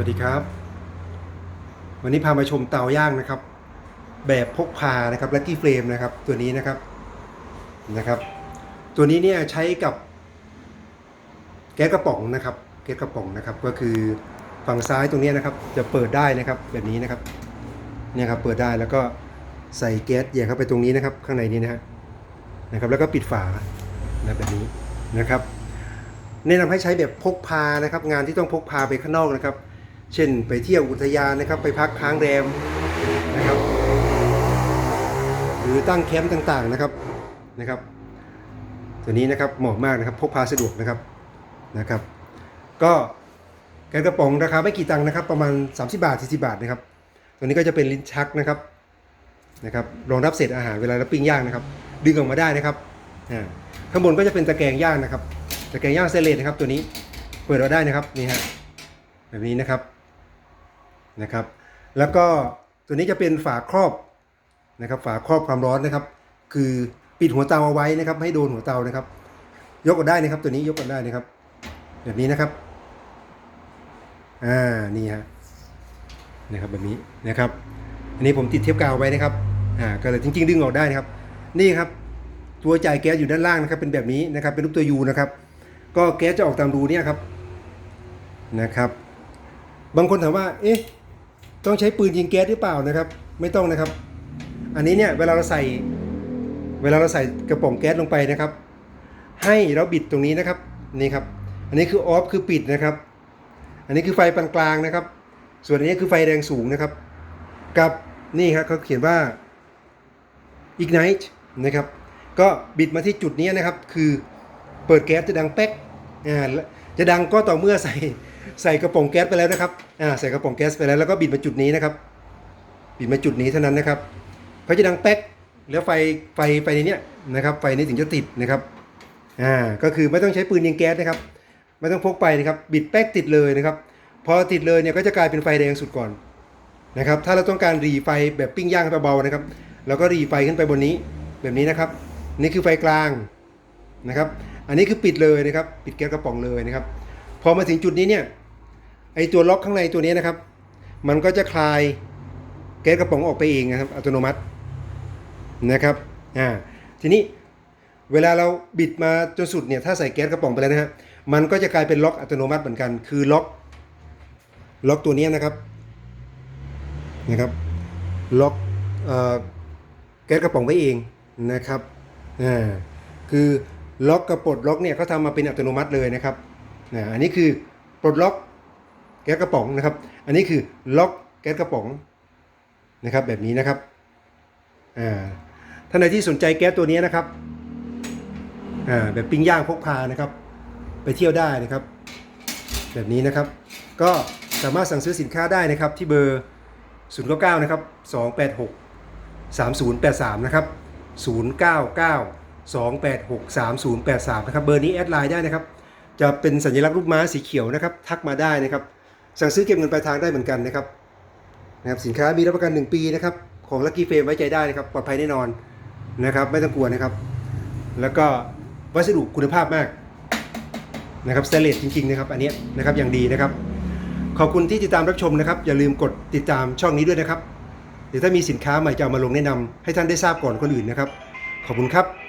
วัสดีครับ วันนี้พามาชมเตาย่างนะครับ แบบพกพานะครับแลักกี้เฟรมนะครับ ตัวนี้นะครับนะครับ ตัวนี้เนี่ยใช้กับ แก๊สกระป๋องนะครับ แก๊สกระป๋องนะครับ ก็คือฝั่งซ้ายตรงนี้นะครับ จะเปิดได้นะครับแบบนี้นะครับเนี่ยครับเปิดได้แล้วก็ใส่แก๊สแยกเข้าไปตรงนี้นะครับ ข้างในนี้นะฮะนะครับ แล้วก็ปิดฝานะแบบนี้นะครับแนะนำให้ใช้แบบพกพานะครับ งานที่ต้องพกพาไปข้างนอกนะครับ เช่นไปเที่ยวอุทยานนะครับไปพักค้างแรมนะครับหรือตั้งแคมป์ต่างๆนะครับนะครับตัวนี้นะครับเหมาะมากนะครับพกพาสะดวกนะครับนะครับ ก็แกนกระป๋องราคาไม่กี่ตังค์นะครับ ประมาณ 30 บาท 40 บาทนะครับ ตัวนี้ก็จะเป็นลิ้นชักนะครับนะครับรองรับเศษอาหารเวลาเราปิ้งย่างนะครับ ดึงออกมาได้นะครับข้างบนก็จะเป็นตะแกรงย่างนะครับ ตะแกรงย่างเซเลตนะครับ ตัวนี้เปิดเราได้นะครับนี่ฮะแบบนี้นะครับ นะครับ แล้วก็ตัวนี้จะเป็นฝาครอบนะครับ ฝาครอบความร้อนนะครับ คือปิดหัวเตาเอาไว้นะครับ ให้โดนหัวเตานะครับ ยกออกได้นะครับ ตัวนี้ยกออกได้นะครับ แบบนี้นะครับอ่านี่ฮะนะครับแบบนี้นะครับอันนี้ผมติดเทปกาวไว้นะครับอ่าก็เลยจริง ๆ ดึงออกได้นะครับ นี่ครับ ตัวจ่ายแก๊สอยู่ด้านล่างนะครับ เป็นแบบนี้นะครับ เป็นรูปตัวยูนะครับ ก็แก๊สจะออกตามรูเนี่ยครับนะครับ บางคนถามว่า เอ๊ะ ต้องใช้ปืนยิงแก๊สหรือเปล่านะครับ ไม่ต้องนะครับ อันนี้เนี่ยเวลาเราใส่เวลาเราใส่กระป๋องแก๊สลงไปนะครับ ให้เราบิดตรงนี้นะครับนี่ครับ อันนี้คือออฟคือปิดนะครับ อันนี้คือไฟปานกลางนะครับ ส่วนอันนี้คือไฟแรงสูงนะครับ กับนี่ครับเขาเขียนว่า ignite นะครับ ก็บิดมาที่จุดนี้นะครับ คือเปิดแก๊สจะดังแป๊ก จะดังก็ต่อเมื่อใส่ใส่กระป๋องแก๊สไปแล้วนะครับอ่าใส่กระป๋องแก๊สไปแล้วแล้วก็บิดมาจุดนี้นะครับ บิดมาจุดนี้เท่านั้นนะครับเขาจะดังแป๊กแล้วไฟไฟไฟในนี้นะครับไฟนี้ถึงจะติดนะครับอ่าก็คือไม่ต้องใช้ปืนยิงแก๊สนะครับไม่ต้องพกไปนะครับบิดแป๊กติดเลยนะครับพอติดเลยเนี่ยก็จะกลายเป็นไฟแดงสุดก่อนนะครับถ้าเราต้องการรีไฟแบบปิ้งย่างเบาๆนะครับเราก็รีไฟขึ้นไปบนนี้แบบนี้นะครับ นี่คือไฟกลางนะครับ อันนี้คือปิดเลยนะครับ ปิดแก๊สกระป๋องเลยนะครับ พอมาถึงจุดนี้เนี่ย ไอตัวล็อกข้างในตัวนี้นะครับ มันก็จะคลายแก๊สกระป๋องออกไปเองนะครับอัตโนมัตินะครับ อ่า ทีนี้เวลาเราบิดมาจนสุดเนี่ย ถ้าใส่แก๊สกระป๋องไปแล้วนะฮะ มันก็จะกลายเป็นล็อกอัตโนมัติเหมือนกัน คือล็อก ล็อกตัวนี้นะครับ นะครับ ล็อกเอ่อแก๊สกระป๋องไว้เองนะครับ อ่า คือ ล็อกกับปลดล็อกเนี่ยเขาทำมาเป็นอัตโนมัติเลยนะครับอ่าอันนี้คือปลดล็อกแก๊สกระป๋องนะครับ อันนี้คือล็อกแก๊สกระป๋องนะครับแบบนี้นะครับอ่าท่านใดที่สนใจแก๊สตัวนี้นะครับอ่าแบบปิ้งย่างพกพานะครับ ไปเที่ยวได้นะครับ แบบนี้นะครับ ก็สามารถสั่งซื้อสินค้าได้นะครับที่เบอร์ 099 นะครับ 286 3083 นะครับ 099 286 3083 นะครับ เบอร์นี้แอดไลน์ได้นะครับ จะเป็นสัญลักษณ์รูปม้าสีเขียวนะครับ ทักมาได้นะครับ สั่งซื้อเก็บเงินปลายทางได้เหมือนกันนะครับนะครับสินค้ามีรับประกัน 1 ปีนะครับ ของ Lucky Frame ไว้ใจได้นะครับ ปลอดภัยแน่นอนนะครับ ไม่ต้องกลัวนะครับ แล้วก็วัสดุคุณภาพมากนะครับสเตเลสจริงๆนะครับอันนี้นะครับอย่างดีนะครับ ขอบคุณที่ติดตามรับชมนะครับ อย่าลืมกดติดตามช่องนี้ด้วยนะครับเดี๋ยวถ้ามีสินค้าใหม่จะเอามาลงแนะนำให้ท่านได้ทราบก่อนคนอื่นนะครับ ขอบคุณครับ